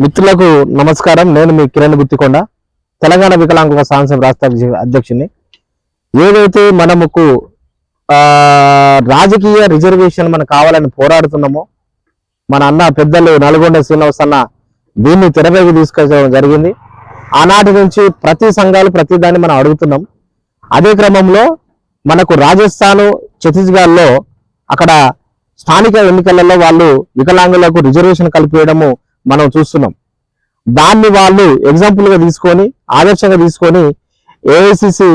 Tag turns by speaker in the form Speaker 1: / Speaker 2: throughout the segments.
Speaker 1: మిత్రులకు నమస్కారం. నేను మీ కిరణ్ గుత్తికొండ తెలంగాణ వికలాంగుల సాంసం రాష్ట్ర అధ్య- అధ్యక్షుని. ఏదైతే మనముకు రాజకీయ రిజర్వేషన్ మనకు కావాలని పోరాడుతున్నామో మన అన్న పెద్దలు నల్గొండ శ్రీనివాస్ అన్న దీన్ని తెరపైకి తీసుకొచ్చడం జరిగింది. ఆనాటి నుంచి ప్రతి సంఘాలు ప్రతి దాన్ని మనం అడుగుతున్నాం. అదే క్రమంలో మనకు రాజస్థాన్ ఛత్తీస్గఢ్లో అక్కడ స్థానిక ఎన్నికలలో వాళ్ళు వికలాంగులకు రిజర్వేషన్ కల్పించడము మనం చూస్తున్నాం. దాన్ని వాళ్ళు ఎగ్జాంపుల్గా తీసుకొని ఆదర్శంగా తీసుకొని ఏఐసిసి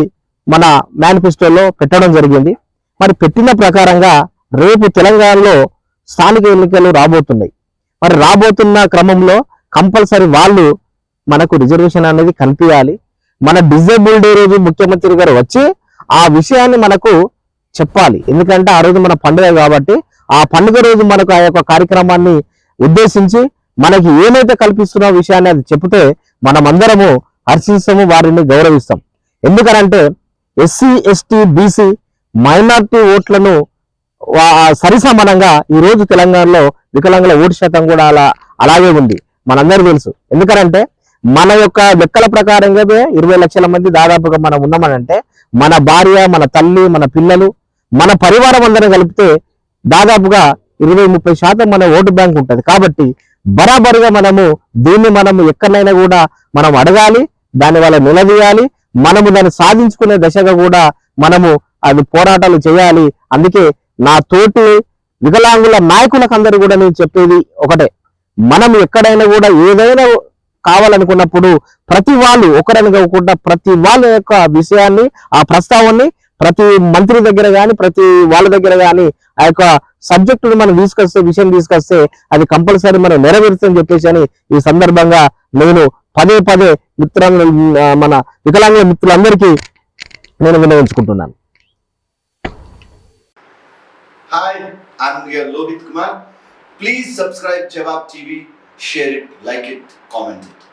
Speaker 1: మన మేనిఫెస్టోలో పెట్టడం జరిగింది. మరి పెట్టిన ప్రకారంగా రేపు తెలంగాణలో స్థానిక ఎన్నికలు రాబోతున్నాయి. మరి రాబోతున్న క్రమంలో కంపల్సరీ వాళ్ళు మనకు రిజర్వేషన్ అనేది కల్పించాలి. మన డిజేబుల్డ్ రోజు ముఖ్యమంత్రి గారు వచ్చి ఆ విషయాన్ని మనకు చెప్పాలి. ఎందుకంటే ఆ రోజు మన పండుగ కాబట్టి ఆ పండుగ రోజు మనకు ఆ యొక్క కార్యక్రమాన్ని ఉద్దేశించి మనకి ఏమైతే కల్పిస్తున్న విషయాన్ని అది చెప్తే మనమందరము హర్షిస్తాము వారిని గౌరవిస్తాం. ఎందుకనంటే ఎస్సీ ఎస్టీ బీసీ మైనార్టీ ఓట్లను సరిసమానంగా ఈరోజు తెలంగాణలో వికలాంగుల ఓటు శాతం కూడా అలా అలాగే ఉంది. మనందరూ తెలుసు. ఎందుకనంటే మన యొక్క లెక్కల ప్రకారంగా ఇరవై లక్షల మంది దాదాపుగా మనం ఉన్నామనంటే మన భార్య మన తల్లి మన పిల్లలు మన పరివారం అందరం కలిపితే దాదాపుగా ఇరవై ముప్పై శాతం మన ఓటు బ్యాంక్ ఉంటుంది. కాబట్టి బరాబరుగా మనము దీన్ని మనము ఎక్కడైనా కూడా మనం అడగాలి దాని వల్ల నిలదీయాలి మనము దాన్ని సాధించుకునే దశగా కూడా మనము అది పోరాటాలు చేయాలి. అందుకే నా తోటి వికలాంగుల నాయకులకు అందరూ కూడా నేను చెప్పేది ఒకటే. మనం ఎక్కడైనా కూడా ఏదైనా కావాలనుకున్నప్పుడు ప్రతి వాళ్ళు ఒకరని కాకుండా ప్రతి వాళ్ళ యొక్క విషయాన్ని ఆ ప్రస్తావాన్ని ప్రతి మంత్రి దగ్గర కానీ ప్రతి వాళ్ళ దగ్గర కానీ ఆ యొక్క సబ్జెక్టును మనం తీసుకొస్తే విషయం తీసుకొస్తే అది కంపల్సరీ మనం నెరవేరుస్తుందని చెప్పేసి అని ఈ సందర్భంగా నేను పదే పదే మిత్రులు మన వికలాంగుల మిత్రులందరికీ నేను
Speaker 2: వినవించుకుంటున్నాను hi Lohith Kumar please subscribe Jawab TV share it like it comment it.